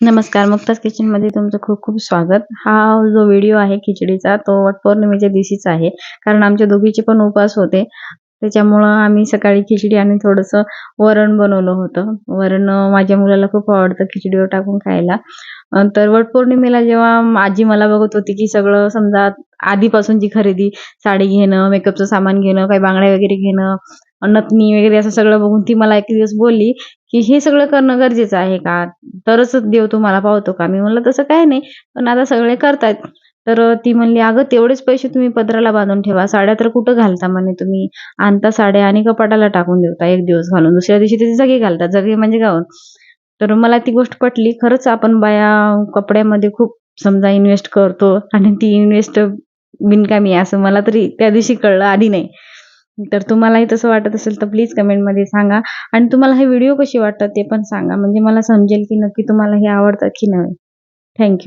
नमस्कार मुक्ताज किचनमध्ये तुमचं खूप खूप स्वागत. हा जो व्हिडिओ आहे खिचडीचा तो वटपौर्णिमेच्या दिवशीच आहे. कारण आमच्या दोघीचे पण उपवास होते. त्याच्यामुळं आम्ही सकाळी खिचडी आणि थोडंसं वरण बनवलं होतं. वरण माझ्या मुलाला खूप आवडतं खिचडीवर टाकून खायला. तर वटपौर्णिमेला जेव्हा आजी मला बघत होती की सगळं समजा आधीपासूनची खरेदी साडी घेणं मेकअपचं सामान घेणं काही बांगड्या वगैरे घेणं नथनी वगैरे असं सगळं बघून ती मला एक दिवस बोलली की हे सगळं करणं गरजेचं आहे का? तरच देव तुम्हाला पावतो का? मी म्हणलं तसं काय नाही पण आता सगळे करतायत. तर ती म्हणली अगं तेवढेच पैसे तुम्ही पदराला बांधून ठेवा. साड्या तर कुठं घालता म्हणे तुम्ही? आणता साड्या आणि कपाटाला टाकून देता एक दिवस घालून. दुसऱ्या दिवशी ते जगे घालता जगे म्हणजे गाऊन तर मला ती गोष्ट पटली. खरंच आपण बाया कपड्यामध्ये खूप समजा इन्व्हेस्ट करतो आणि ती इन्व्हेस्ट बिनकामी आहे असं मला तरी त्या दिवशी कळलं आधी नाही. तर तुम्हालाही तसं वाटत असेल तर प्लीज कमेंटमध्ये सांगा. आणि तुम्हाला हे व्हिडिओ कसे वाटतात ते पण सांगा. म्हणजे मला समजेल की नक्की तुम्हाला हे आवडतात की नाही. थँक्यू